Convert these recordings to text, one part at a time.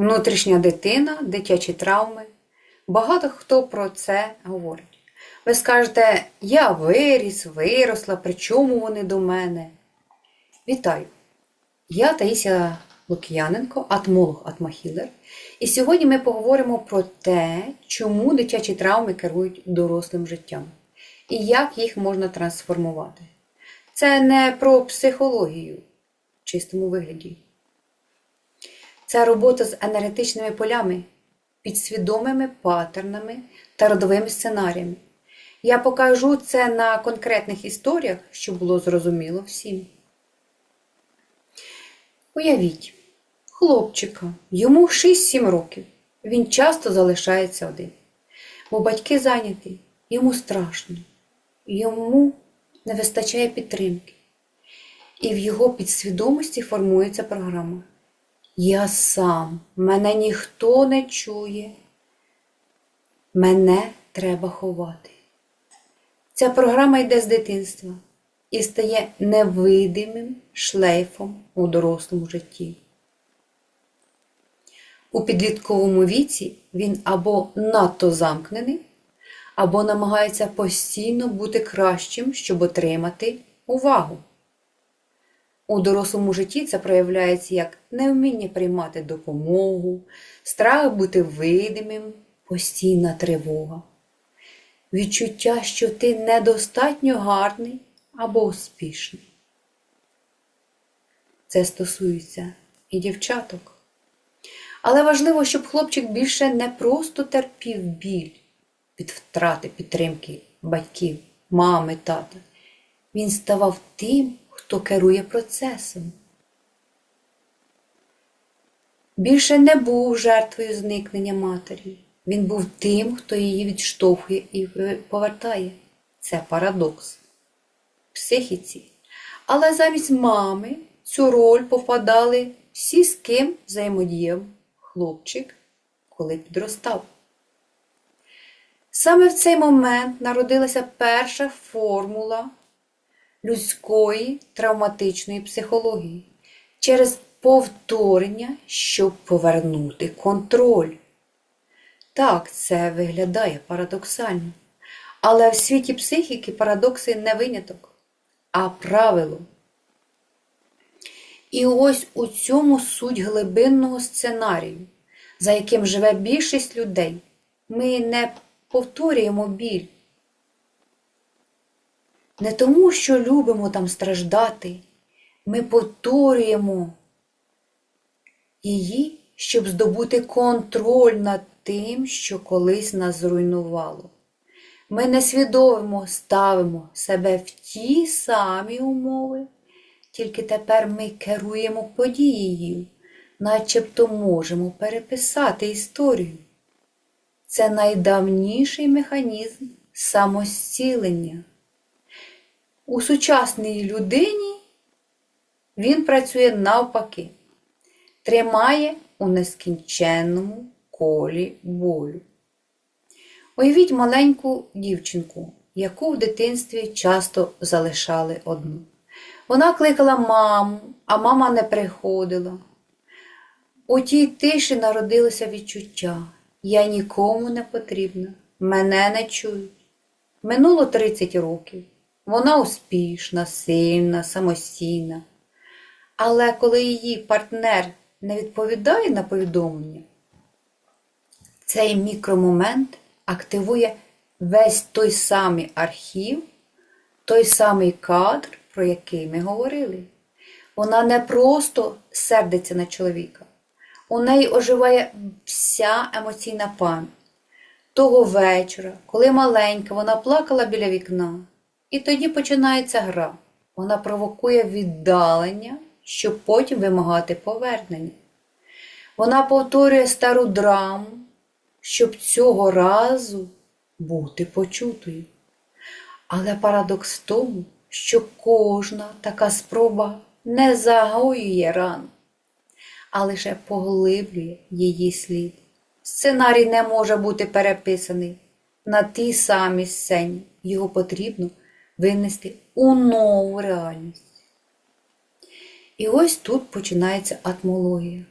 Внутрішня дитина, дитячі травми. Багато хто про це говорить. Ви скажете, я виріс, виросла, при чому вони до мене? Вітаю! Я Таїсія Лук'яненко, атмолог Атмахілер. І сьогодні ми поговоримо про те, чому дитячі травми керують дорослим життям і як їх можна трансформувати. Це не про психологію в чистому вигляді. Це робота з енергетичними полями, підсвідомими паттернами та родовими сценаріями. Я покажу це на конкретних історіях, щоб було зрозуміло всім. Уявіть, хлопчика, йому 6-7 років. Він часто залишається один. Бо батьки зайняті, йому страшно, йому не вистачає підтримки. І в його підсвідомості формується програма. Я сам, мене ніхто не чує, мене треба ховати. Ця програма йде з дитинства і стає невидимим шлейфом у дорослому житті. У підлітковому віці він або надто замкнений, або намагається постійно бути кращим, щоб отримати увагу. У дорослому житті це проявляється як невміння приймати допомогу, страх бути видимим, постійна тривога, відчуття, що ти недостатньо гарний або успішний. Це стосується і дівчаток. Але важливо, щоб хлопчик більше не просто терпів біль від втрати підтримки батьків, мами, тата. Він ставав тим, хто керує процесом. Більше не був жертвою зникнення матері. Він був тим, хто її відштовхує і повертає. Це парадокс в психіці. Але замість мами цю роль попадали всі, з ким взаємодіяв хлопчик, коли підростав. Саме в цей момент народилася перша формула людської травматичної психології через повторення, щоб повернути контроль. Так, це виглядає парадоксально. Але в світі психіки парадокси не виняток, а правило. І ось у цьому суть глибинного сценарію, за яким живе більшість людей. Ми не повторюємо біль. Не тому, що любимо там страждати, ми повторюємо її, щоб здобути контроль над тим, що колись нас зруйнувало. Ми несвідомо ставимо себе в ті самі умови, тільки тепер ми керуємо подією, начебто можемо переписати історію. Це найдавніший механізм самозцілення. У сучасній людині він працює навпаки, тримає у нескінченному колі болю. Уявіть маленьку дівчинку, яку в дитинстві часто залишали одну. Вона кликала маму, а мама не приходила. У тій тиші народилося відчуття. Я нікому не потрібна, мене не чують. Минуло 30 років. Вона успішна, сильна, самостійна. Але коли її партнер не відповідає на повідомлення, цей мікромомент активує весь той самий архів, той самий кадр, про який ми говорили. Вона не просто сердиться на чоловіка, у неї оживає вся емоційна пам'ять. Того вечора, коли маленька, вона плакала біля вікна, і тоді починається гра. Вона провокує віддалення, щоб потім вимагати повернення. Вона повторює стару драму, щоб цього разу бути почутою. Але парадокс в тому, що кожна така спроба не загоює рану, а лише поглиблює її слід. Сценарій не може бути переписаний на тій самій сцені. Його потрібно винести у нову реальність. І ось тут починається атмологія.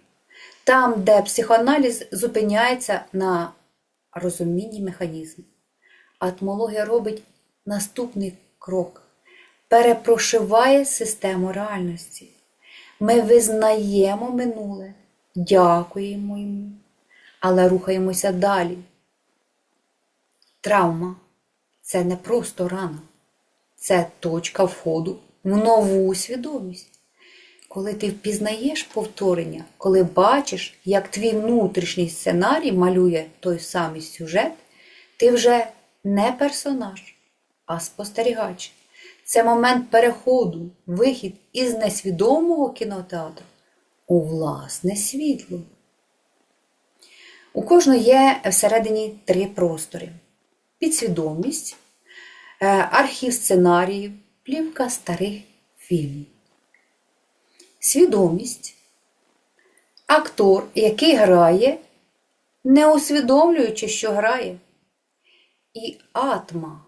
там, де психоаналіз зупиняється на розумінні механізму. Атмологія робить наступний крок, перепрошиває систему реальності. Ми визнаємо минуле, дякуємо йому, але рухаємося далі. Травма це не просто рана, це точка входу в нову свідомість. Коли ти впізнаєш повторення, коли бачиш, як твій внутрішній сценарій малює той самий сюжет, ти вже не персонаж, а спостерігач. Це момент переходу, вихід із несвідомого кінотеатру у власне світло. У кожного є всередині три простори: підсвідомість, архів сценаріїв, плівка старих фільмів. Свідомість актор, який грає, не усвідомлюючи, що грає. І атма,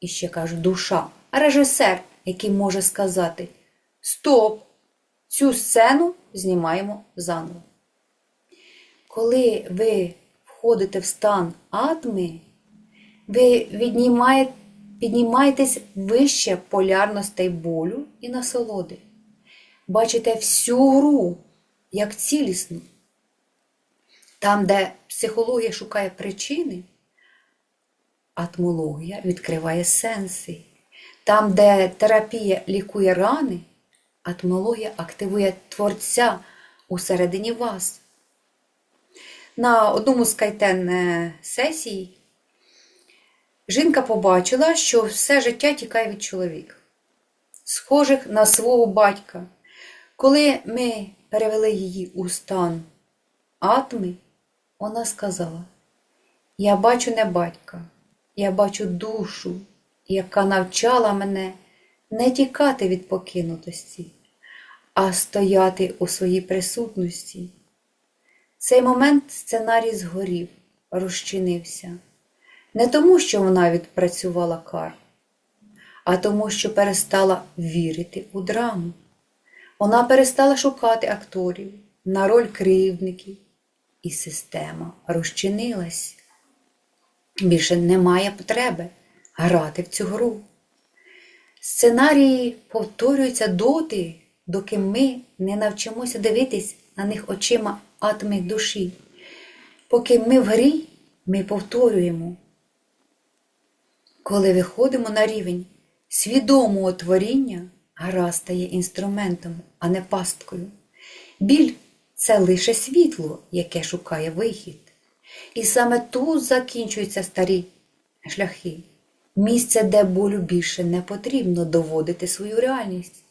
і ще кажу, душа, режисер, який може сказати: Стоп! Цю сцену знімаємо заново. Коли ви входите в стан атми, ви віднімаєте, піднімаєтесь вище полярностей болю і насолоди. Бачите всю гру як цілісну. Там, де психологія шукає причини, атмологія відкриває сенси. Там, де терапія лікує рани, атмологія активує творця усередині вас. На одному з кайтен е, сесій жінка побачила, що все життя тікає від чоловіка, схожих на свого батька. Коли ми перевели її у стан атми, вона сказала: Я бачу не батька, я бачу душу, яка навчала мене не тікати від покинутості, а стояти у своїй присутності. Цей момент сценарій згорів, розчинився. Не тому, що вона відпрацювала кар, а тому, що перестала вірити у драму. Вона перестала шукати акторів на роль кривдників, і система розчинилась. Більше немає потреби грати в цю гру. Сценарії повторюються доти, доки ми не навчимося дивитись на них очима атми душі. Поки ми в грі, ми повторюємо. Коли виходимо на рівень свідомого творіння, гра стає інструментом, а не пасткою. Біль це лише світло, яке шукає вихід. І саме тут закінчуються старі шляхи. Місце, де болю більше не потрібно доводити свою реальність.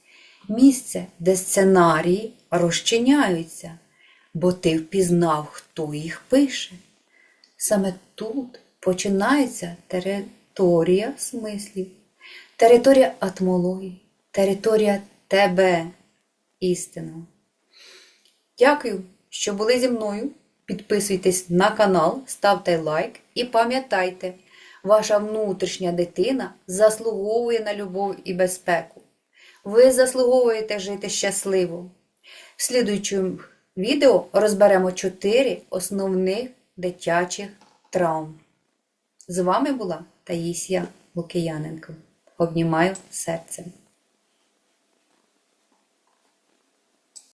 Місце, де сценарії розчиняються, бо ти впізнав, хто їх пише. Саме тут починається територія смислів, територія атмології, територія тебе, істину. Дякую, що були зі мною. Підписуйтесь на канал, ставте лайк і пам'ятайте, ваша внутрішня дитина заслуговує на любов і безпеку. Ви заслуговуєте жити щасливо. В слідуючому відео розберемо 4 основних дитячих травм. З вами була Таїсія Лукияненко. Обнімаю серцем.